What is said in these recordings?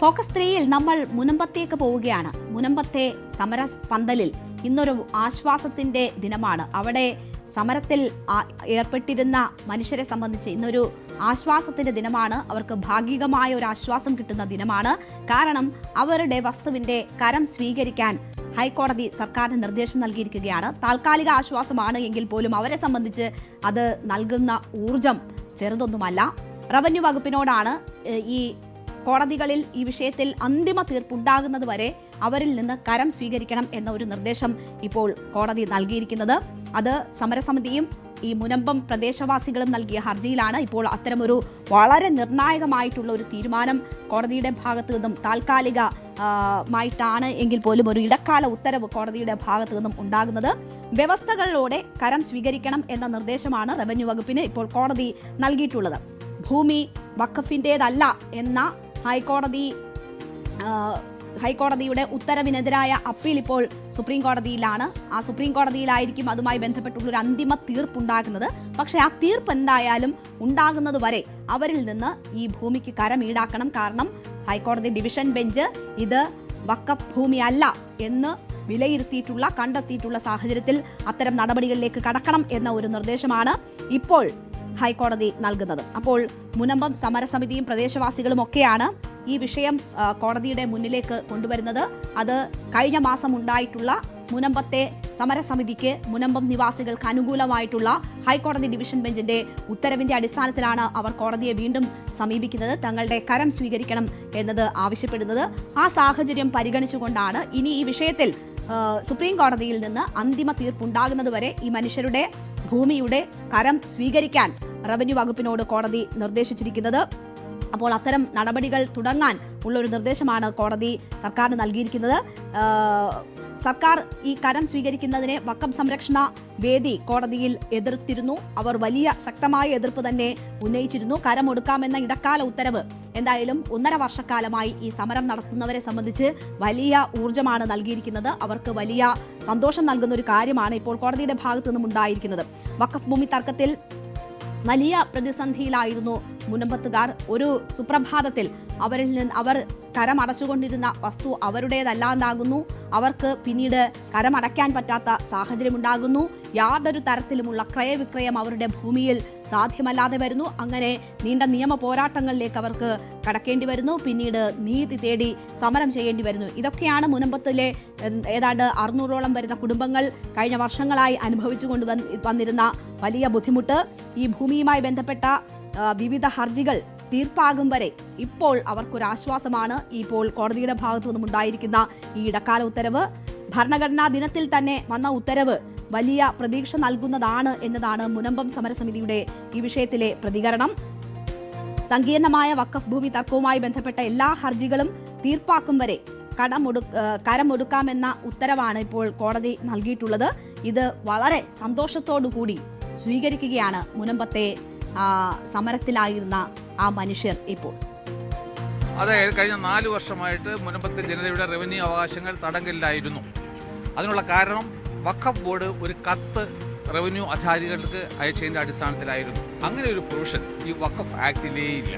Focus ത്രീയിൽ നമ്മൾ മുനമ്പത്തേക്ക് പോവുകയാണ്. മുനമ്പത്തെ സമര പന്തലിൽ ഇന്നൊരു ആശ്വാസത്തിന്റെ ദിനമാണ്. അവിടെ സമരത്തിൽ ഏർപ്പെട്ടിരുന്ന മനുഷ്യരെ സംബന്ധിച്ച് ഇന്നൊരു ആശ്വാസത്തിന്റെ ദിനമാണ്. അവർക്ക് ഭാഗികമായ ഒരു ആശ്വാസം കിട്ടുന്ന ദിനമാണ്. കാരണം അവരുടെ വസ്തുവിന്റെ കരം സ്വീകരിക്കാൻ ഹൈക്കോടതി സർക്കാരിന് നിർദ്ദേശം നൽകിയിരിക്കുകയാണ്. താൽക്കാലിക ആശ്വാസമാണ് എങ്കിൽ പോലും അവരെ സംബന്ധിച്ച് അത് നൽകുന്ന ഊർജം ചെറുതൊന്നുമല്ല. റവന്യൂ വകുപ്പിനോടാണ് ഈ കോടതികളിൽ ഈ വിഷയത്തിൽ അന്തിമ തീർപ്പുണ്ടാകുന്നത് വരെ അവരിൽ നിന്ന് കരം സ്വീകരിക്കണം എന്ന ഒരു നിർദ്ദേശം ഇപ്പോൾ കോടതി നൽകിയിരിക്കുന്നത്. അത് സമരസമിതിയും ഈ മുനമ്പം പ്രദേശവാസികളും നൽകിയ ഹർജിയിലാണ്. ഇപ്പോൾ അത്തരമൊരു വളരെ നിർണായകമായിട്ടുള്ള ഒരു തീരുമാനം കോടതിയുടെ ഭാഗത്തു നിന്നും താൽക്കാലിക മായിട്ടാണ് എങ്കിൽ പോലും ഒരു ഇടക്കാല ഉത്തരവ് കോടതിയുടെ ഭാഗത്തു നിന്നും ഉണ്ടാകുന്നത്. വ്യവസ്ഥകളിലൂടെ കരം സ്വീകരിക്കണം എന്ന നിർദ്ദേശമാണ് റവന്യൂ വകുപ്പിന് ഇപ്പോൾ കോടതി നൽകിയിട്ടുള്ളത്. ഭൂമി വഖഫിന്റേതല്ല എന്ന ഹൈക്കോടതി ഹൈക്കോടതിയുടെ ഉത്തരവിനെതിരായ അപ്പീൽ ഇപ്പോൾ സുപ്രീം കോടതിയിലാണ് ആ സുപ്രീം കോടതിയിലായിരിക്കും അതുമായി ബന്ധപ്പെട്ടുള്ള ഒരു അന്തിമ തീർപ്പുണ്ടാകുന്നത്. പക്ഷേ ആ തീർപ്പ് എന്തായാലും ഉണ്ടാകുന്നത് വരെ അവരിൽ നിന്ന് ഈ ഭൂമിക്ക് കരം ഈടാക്കണം. കാരണം ഹൈക്കോടതി ഡിവിഷൻ ബെഞ്ച് ഇത് വക്കഫ് ഭൂമിയല്ല എന്ന് വിലയിരുത്തിയിട്ടുള്ള കണ്ടെത്തിയിട്ടുള്ള സാഹചര്യത്തിൽ അത്തരം നടപടികളിലേക്ക് കടക്കണം എന്ന ഒരു നിർദ്ദേശമാണ്. ഇപ്പോൾ ഹൈക്കോടതി നൽകുന്നത്. അപ്പോൾ മുനമ്പം സമരസമിതിയും പ്രദേശവാസികളും ഒക്കെയാണ് ഈ വിഷയം കോടതിയുടെ മുന്നിലേക്ക് കൊണ്ടുവരുന്നത്. അത് കഴിഞ്ഞ മാസം ഉണ്ടായിട്ടുള്ള മുനമ്പത്തെ സമരസമിതിക്ക് മുനമ്പം നിവാസികൾക്ക് അനുകൂലമായിട്ടുള്ള ഹൈക്കോടതി ഡിവിഷൻ ബെഞ്ചിന്റെ ഉത്തരവിന്റെ അടിസ്ഥാനത്തിലാണ് അവർ കോടതിയെ വീണ്ടും സമീപിക്കുന്നത്. തങ്ങളുടെ കരം സ്വീകരിക്കണം എന്നത് ആവശ്യപ്പെടുന്നത്. ആ സാഹചര്യം പരിഗണിച്ചുകൊണ്ടാണ് ഇനി ഈ വിഷയത്തിൽ സുപ്രീം കോടതിയിൽ നിന്ന് അന്തിമ തീർപ്പുണ്ടാകുന്നതുവരെ ഈ മനുഷ്യരുടെ ഭൂമിയുടെ കരം സ്വീകരിക്കാൻ റവന്യൂ വകുപ്പിനോട് കോടതി നിർദ്ദേശിച്ചിരിക്കുന്നത്. അപ്പോൾ അത്തരം നടപടികൾ തുടങ്ങാൻ ഉള്ള ഒരു നിർദ്ദേശമാണ് കോടതി സർക്കാരിന് നൽകിയിരിക്കുന്നത്. സർക്കാർ ഈ കരം സ്വീകരിക്കുന്നതിനെ വക്കം സംരക്ഷണ വേദി കോടതിയിൽ എതിർത്തിരുന്നു. അവർ വലിയ ശക്തമായ എതിർപ്പ് തന്നെ ഉന്നയിച്ചിരുന്നു. കരമൊടുക്കാമെന്ന ഇടക്കാല ഉത്തരവ് എന്തായാലും ഒന്നര വർഷക്കാലമായി ഈ സമരം നടത്തുന്നവരെ സംബന്ധിച്ച് വലിയ ഊർജമാണ് നൽകിയിരിക്കുന്നത്. അവർക്ക് വലിയ സന്തോഷം നൽകുന്ന ഒരു കാര്യമാണ് ഇപ്പോൾ കോടതിയുടെ ഭാഗത്തു നിന്നും ഉണ്ടായിരിക്കുന്നത്. വഖഫ് ഭൂമി തർക്കത്തിൽ വലിയ പ്രതിസന്ധിയിലായിരുന്നു മുനമ്പത്തുകാർ ഒരു സുപ്രഭാതത്തിൽ അവരിൽ നിന്ന് അവർ കരമടച്ചുകൊണ്ടിരുന്ന വസ്തു അവരുടേതല്ലാതാകുന്നു അവർക്ക് പിന്നീട് കരമടയ്ക്കാൻ പറ്റാത്ത സാഹചര്യമുണ്ടാകുന്നു. യാതൊരു തരത്തിലുമുള്ള ക്രയവിക്രയം അവരുടെ ഭൂമിയിൽ സാധ്യമല്ലാതെ വരുന്നു. അങ്ങനെ നീണ്ട നിയമ പോരാട്ടങ്ങളിലേക്ക് അവർക്ക് കടക്കേണ്ടി വരുന്നു. പിന്നീട് നീതി തേടി സമരം ചെയ്യേണ്ടി വരുന്നു. ഇതൊക്കെയാണ് മുനമ്പത്തിലെ ഏതാണ്ട് അറുന്നൂറോളം വരുന്ന കുടുംബങ്ങൾ കഴിഞ്ഞ വർഷങ്ങളായി അനുഭവിച്ചു കൊണ്ട് വന്നിരുന്ന വലിയ ബുദ്ധിമുട്ട്. ഈ ഭൂമിയുമായി ബന്ധപ്പെട്ട വിവിധ ഹർജികൾ തീർപ്പാകും വരെ ഇപ്പോൾ അവർക്കൊരാശ്വാസമാണ്. ഇപ്പോൾ കോടതിയുടെ ഭാഗത്തു നിന്നും ഉണ്ടായിരിക്കുന്ന ഈ ഇടക്കാല ഉത്തരവ് ഭരണഘടനാ ദിനത്തിൽ തന്നെ വന്ന ഉത്തരവ് വലിയ പ്രതീക്ഷ നൽകുന്നതാണ് എന്നതാണ് മുനമ്പം സമരസമിതിയുടെ ഈ വിഷയത്തിലെ പ്രതികരണം. സങ്കീർണമായ വക്കഫ് ഭൂമി തർക്കവുമായി ബന്ധപ്പെട്ട എല്ലാ ഹർജികളും തീർപ്പാക്കും വരെ കരമൊടുക്കാമെന്ന ഉത്തരവാണ് ഇപ്പോൾ കോടതി നൽകിയിട്ടുള്ളത്. ഇത് വളരെ സന്തോഷത്തോടു കൂടി സ്വീകരിക്കുകയാണ് മുനമ്പത്തെ സമരത്തിലായിരുന്ന ആ മനുഷ്യർ ഇപ്പോൾ. അതെ കഴിഞ്ഞ നാല് വർഷമായിട്ട് മുനമ്പത്തെ ജനതയുടെ റവന്യൂ അവകാശങ്ങൾ തടങ്കലിലായിരുന്നു. അതിനുള്ള കാരണം വഖഫ് ബോർഡ് ഒരു കത്ത് റവന്യൂ അധികാരികൾക്ക് അയച്ചതിന്റെ അടിസ്ഥാനത്തിലായിരുന്നു. അങ്ങനെ ഒരു പ്രൊവിഷൻ ഈ വഖഫ് ആക്ടിലേ ഇല്ല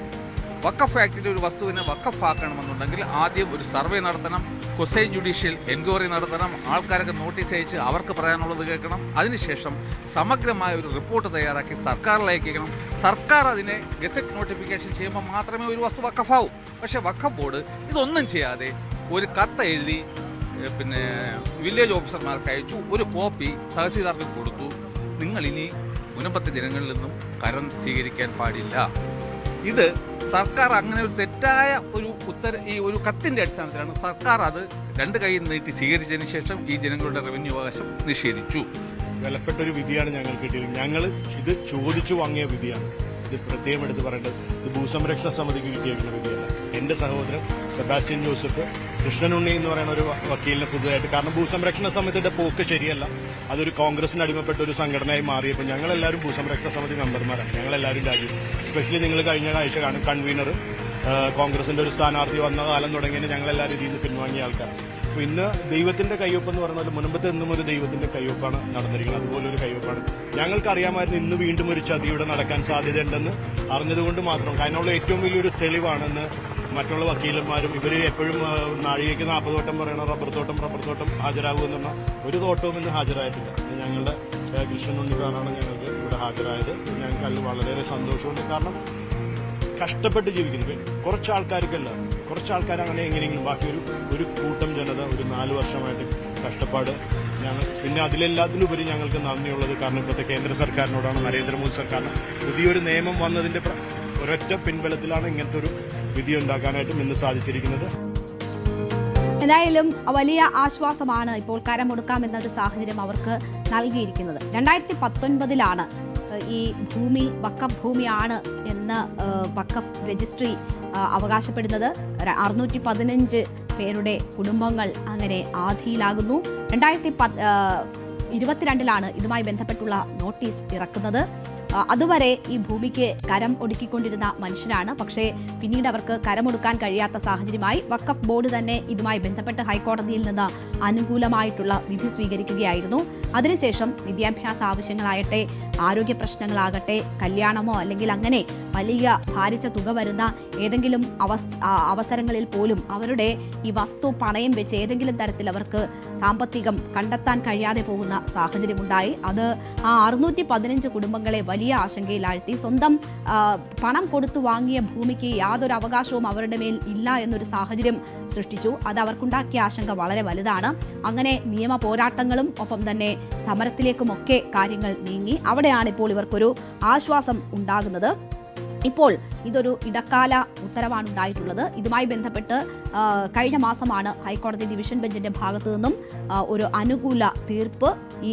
വഖഫ് ആക്ടിലെ ഒരു വസ്തുവിനെ വഖഫ് ആക്കണമെന്നുണ്ടെങ്കിൽ ആദ്യം ഒരു സർവേ നടത്തണം കൊസൈ ജുഡീഷ്യൽ എൻക്വയറി നടത്തണം ആൾക്കാരൊക്കെ നോട്ടീസ് അയച്ച് അവർക്ക് പറയാനുള്ളത് കേൾക്കണം. അതിനുശേഷം സമഗ്രമായ ഒരു റിപ്പോർട്ട് തയ്യാറാക്കി സർക്കാരിൽ അയക്കണം. സർക്കാർ അതിനെ ഗസറ്റ് നോട്ടിഫിക്കേഷൻ ചെയ്യുമ്പോൾ മാത്രമേ ഒരു വസ്തു വക്കഫാവൂ. പക്ഷേ വക്കഫ് ബോർഡ് ഇതൊന്നും ചെയ്യാതെ ഒരു കത്ത് എഴുതി പിന്നെ വില്ലേജ് ഓഫീസർമാർക്ക് അയച്ചു ഒരു കോപ്പി തഹസീൽദാർക്ക് കൊടുത്തു. നിങ്ങളിനി മുനമ്പത്തെ ജനങ്ങളിൽ നിന്നും കരം സ്വീകരിക്കാൻ പാടില്ല. ഇത് സർക്കാർ അങ്ങനെ ഒരു തെറ്റായ ഒരു ഉത്തര ഈ ഒരു കത്തിന്റെ അടിസ്ഥാനത്തിലാണ് സർക്കാർ അത് രണ്ട് കൈയിൽ നീട്ടി സ്വീകരിച്ചതിന് ശേഷം ഈ ജനങ്ങളുടെ റവന്യൂ അവകാശം നിഷേധിച്ചു. വിലപ്പെട്ട ഒരു വിധിയാണ് ഞങ്ങൾ കിട്ടിയത്. ഞങ്ങൾ ഇത് ചോദിച്ചു വാങ്ങിയ വിധിയാണ്. ഇത് പ്രത്യേകം എടുത്ത് പറയേണ്ടത്. ഇത് ഭൂസംരക്ഷണ സമിതിക്ക് കിട്ടിയിട്ടുള്ള വിധിയല്ല. എന്റെ സഹോദരൻ സെബാസ്റ്റ്യൻ ജോസഫ് കൃഷ്ണനുണ്ണി എന്ന് പറയുന്ന ഒരു വക്കീലിനെ പുതുതായിട്ട്. കാരണം ഭൂസംരക്ഷണ സമിതിയുടെ പോക്ക് ശരിയല്ല. അതൊരു കോൺഗ്രസിന് അടിമപ്പെട്ട ഒരു സംഘടനയായി മാറിയപ്പോൾ ഞങ്ങളെല്ലാവരും ഭൂസംരക്ഷണ സമിതി മെമ്പർമാരാണ്. ഞങ്ങളെല്ലാവരും രാജ്യം. സ്പെഷ്യലി നിങ്ങൾ കഴിഞ്ഞ ആഴ്ച കാണും കൺവീനർ കോൺഗ്രസിന്റെ ഒരു സ്ഥാനാർത്ഥി വന്ന കാലം തുടങ്ങിയതിന് ഞങ്ങളെല്ലാവരും ഇതിൽ നിന്ന് പിൻവാങ്ങിയ ആൾക്കാരാണ്. അപ്പൊ ഇന്ന് ദൈവത്തിന്റെ കയ്യൊപ്പ് എന്ന് പറഞ്ഞാൽ മുൻപത്തെ എന്നും ഒരു ദൈവത്തിന്റെ കയ്യൊപ്പാണ് നടന്നിരിക്കുന്നത്. അതുപോലെ ഒരു കയ്യൊപ്പാണ്. ഞങ്ങൾക്ക് അറിയാമായിരുന്നു ഇന്ന് വീണ്ടും ഒരു ചതി ഇവിടെ നടക്കാൻ സാധ്യതയുണ്ടെന്ന്. അറിഞ്ഞതുകൊണ്ട് മാത്രം. കാരണമുള്ള ഏറ്റവും വലിയൊരു തെളിവാണെന്ന് മറ്റുള്ള വക്കീലന്മാരും ഇവർ എപ്പോഴും നാഴികയ്ക്ക് നാൽപ്പത് തോട്ടം പറയണം റബ്ബർ തോട്ടം റബ്ബർ തോട്ടം ഹാജരാകുമെന്ന് പറഞ്ഞാൽ ഒരു തോട്ടവും ഇന്ന് ഹാജരായിട്ടില്ല. ഞങ്ങളുടെ കൃഷ്ണനുണ്ണി സാറാണ് ഞങ്ങൾക്ക് ഇവിടെ ഹാജരായത്. ഞങ്ങൾക്ക് അതിൽ വളരെയേറെ സന്തോഷമുണ്ട്. കാരണം കഷ്ടപ്പെട്ട് ജീവിക്കുന്നു. കുറച്ച് ആൾക്കാർക്കല്ല. കുറച്ച് ആൾക്കാർ അങ്ങനെ എങ്ങനെയെങ്കിലും ബാക്കി ഒരു ഒരു കൂട്ടം ജനത ഒരു നാല് വർഷമായിട്ട് കഷ്ടപ്പാട് ഞങ്ങൾ പിന്നെ അതിലെല്ലാത്തിലുപരി ഞങ്ങൾക്ക് നന്ദിയുള്ളത് കാരണം ഇപ്പോഴത്തെ കേന്ദ്ര സർക്കാരിനോടാണ് നരേന്ദ്രമോദി സർക്കാരിന്. പുതിയൊരു നിയമം വന്നതിന്റെ ഒരൊറ്റ പിൻബലത്തിലാണ് ഇങ്ങനത്തെ ഒരു വിധി ഉണ്ടാക്കാനായിട്ടും ഇന്ന് സാധിച്ചിരിക്കുന്നത്. എന്തായാലും വലിയ ആശ്വാസമാണ് ഇപ്പോൾ കരമൊടുക്കാം എന്നൊരു സാഹചര്യം അവർക്ക് നൽകിയിരിക്കുന്നത്. രണ്ടായിരത്തി പത്തൊൻപതിലാണ് ഈ ഭൂമി വക്കഫ് ഭൂമിയാണ് എന്ന് വക്കഫ് രജിസ്ട്രി അവകാശപ്പെടുന്നത്. അറുന്നൂറ്റി പതിനഞ്ച് പേരുടെ കുടുംബങ്ങൾ അങ്ങനെ ആധിയിലാകുന്നു. രണ്ടായിരത്തി പത്ത് ഇരുപത്തിരണ്ടിലാണ് ഇതുമായി ബന്ധപ്പെട്ടുള്ള നോട്ടീസ് ഇറക്കുന്നത്. അതുവരെ ഈ ഭൂമിക്ക് കരം ഒടുക്കിക്കൊണ്ടിരുന്ന മനുഷ്യരാണ് പക്ഷേ പിന്നീട് അവർക്ക് കരമൊടുക്കാൻ കഴിയാത്ത സാഹചര്യമായി വക്കഫ് ബോർഡ് തന്നെ ഇതുമായി ബന്ധപ്പെട്ട് ഹൈക്കോടതിയിൽ നിന്ന് അനുകൂലമായിട്ടുള്ള വിധി സ്വീകരിക്കുകയായിരുന്നു. അതിനുശേഷം വിദ്യാഭ്യാസ ആവശ്യങ്ങളാകട്ടെ ആരോഗ്യ പ്രശ്നങ്ങളാകട്ടെ കല്യാണമോ അല്ലെങ്കിൽ അങ്ങനെ വലിയ ഭാരിച്ച തുക വരുന്ന ഏതെങ്കിലും അവസരങ്ങളിൽ പോലും അവരുടെ ഈ വസ്തു പണയം വെച്ച് ഏതെങ്കിലും തരത്തിൽ അവർക്ക് സാമ്പത്തികം കണ്ടെത്താൻ കഴിയാതെ പോകുന്ന സാഹചര്യമുണ്ടായി. അത് ആ അറുന്നൂറ്റി പതിനഞ്ച് കുടുംബങ്ങളെ വലിയ ആശങ്കയിലാഴ്ത്തി സ്വന്തം പണം കൊടുത്തു വാങ്ങിയ ഭൂമിക്ക് യാതൊരു അവകാശവും അവരുടെ മേൽ ഇല്ല എന്നൊരു സാഹചര്യം സൃഷ്ടിച്ചു. അത് അവർക്കുണ്ടാക്കിയ ആശങ്ക വളരെ വലുതാണ്. അങ്ങനെ നിയമ പോരാട്ടങ്ങളും ഒപ്പം തന്നെ സമരത്തിലേക്കുമൊക്കെ കാര്യങ്ങൾ നീങ്ങി. അവിടെയാണ് ഇപ്പോൾ ഇവർക്കൊരു ആശ്വാസം ഉണ്ടാകുന്നത്. ഇപ്പോൾ ഇതൊരു ഇടക്കാല ഉത്തരവാണ് ഉണ്ടായിട്ടുള്ളത് ഇതുമായി ബന്ധപ്പെട്ട് കഴിഞ്ഞ മാസമാണ് ഹൈക്കോടതി ഡിവിഷൻ ബെഞ്ചിന്റെ ഭാഗത്തു നിന്നും ഒരു അനുകൂല തീർപ്പ് ഈ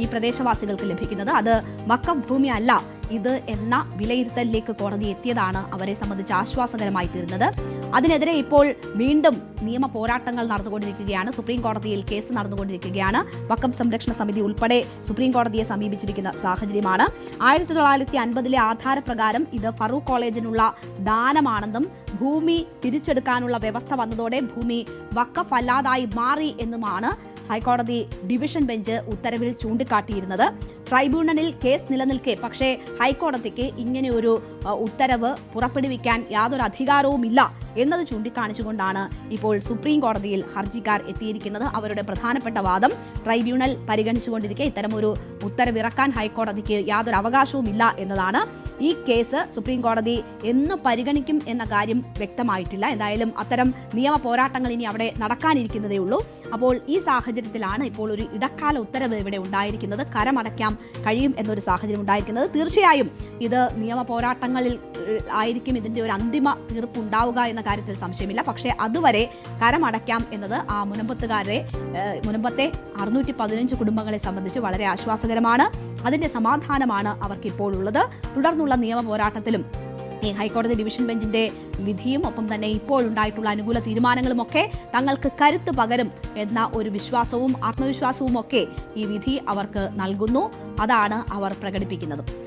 ഈ പ്രദേശവാസികൾക്ക് ലഭിക്കുന്നത്. അത് വക്കം ഭൂമിയല്ല. ഇത് എന്ന വിലയിരുത്തലിലേക്ക് കോടതി എത്തിയതാണ് അവരെ സംബന്ധിച്ച് ആശ്വാസകരമായി തീർന്നത്. അതിനെതിരെ ഇപ്പോൾ വീണ്ടും നിയമ പോരാട്ടങ്ങൾ നടന്നുകൊണ്ടിരിക്കുകയാണ്. സുപ്രീം കോടതിയിൽ കേസ് നടന്നുകൊണ്ടിരിക്കുകയാണ്. വക്കം സംരക്ഷണ സമിതി ഉൾപ്പെടെ സുപ്രീം കോടതിയെ സമീപിച്ചിരിക്കുന്ന സാഹചര്യമാണ്. ആയിരത്തി തൊള്ളായിരത്തി അൻപതിലെ ആധാരപ്രകാരം ഇത് ഫറൂഖ് കോളേജിനുള്ള ദാനമാണെന്നും ഭൂമി തിരിച്ചെടുക്കാനുള്ള വ്യവസ്ഥ വന്നതോടെ ഭൂമി വക്കഫ് അല്ലാതായി മാറി എന്നുമാണ് ഹൈക്കോടതി ഡിവിഷൻ ബെഞ്ച് ഉത്തരവിൽ ചൂണ്ടിക്കാട്ടിയിരുന്നത്. ട്രൈബ്യൂണലിൽ കേസ് നിലനിൽക്കെ പക്ഷേ ഹൈക്കോടതിക്ക് ഇങ്ങനെയൊരു ഉത്തരവ് പുറപ്പെടുവിക്കാൻ യാതൊരു അധികാരവുമില്ല എന്നത് ചൂണ്ടിക്കാണിച്ചുകൊണ്ടാണ് ഇപ്പോൾ സുപ്രീം കോടതിയിൽ ഹർജിക്കാർ എത്തിയിരിക്കുന്നത്. അവരുടെ പ്രധാനപ്പെട്ട വാദം ട്രൈബ്യൂണൽ പരിഗണിച്ചുകൊണ്ടിരിക്കെ ഇത്തരമൊരു ഉത്തരവിറക്കാൻ ഹൈക്കോടതിക്ക് യാതൊരു അവകാശവുമില്ല എന്നതാണ്. ഈ കേസ് സുപ്രീം കോടതി എന്ന് പരിഗണിക്കും എന്ന കാര്യം വ്യക്തമായിട്ടില്ല. എന്തായാലും അത്തരം നിയമ പോരാട്ടങ്ങൾ ഇനി അവിടെ നടക്കാനിരിക്കുന്നതേ ഉള്ളൂ. അപ്പോൾ ഈ സാഹചര്യത്തിലാണ് ഇപ്പോൾ ഒരു ഇടക്കാല ഉത്തരവ് ഇവിടെ ഉണ്ടായിരിക്കുന്നത്. കരമടയ്ക്കാം കഴിയും എന്നൊരു സാഹചര്യം ഉണ്ടായിരിക്കുന്നത്. തീർച്ചയായും ഇത് നിയമ പോരാട്ടങ്ങളിൽ ഏഹ്, ആയിരിക്കും ഇതിന്റെ ഒരു അന്തിമ തീർപ്പ് ഉണ്ടാവുക എന്ന കാര്യത്തിൽ സംശയമില്ല. പക്ഷേ അതുവരെ കരമടയ്ക്കാം എന്നത് ആ മുനമ്പത്തുകാരെ മുനമ്പത്തെ അറുന്നൂറ്റി പതിനഞ്ച് കുടുംബങ്ങളെ സംബന്ധിച്ച് വളരെ ആശ്വാസകരമാണ്. അതിന്റെ സമാധാനമാണ് അവർക്കിപ്പോൾ ഉള്ളത് തുടർന്നുള്ള നിയമ പോരാട്ടത്തിലും ഈ ഹൈക്കോടതി ഡിവിഷൻ ബെഞ്ചിന്റെ വിധിയും ഒപ്പം തന്നെ ഇപ്പോഴുണ്ടായിട്ടുള്ള അനുകൂല തീരുമാനങ്ങളും ഒക്കെ തങ്ങൾക്ക് കരുത്ത് പകരും എന്ന ഒരു വിശ്വാസവും ആത്മവിശ്വാസവും ഒക്കെ ഈ വിധി അവർക്ക് നൽകുന്നു. അതാണ് അവർ പ്രകടിപ്പിക്കുന്നത്.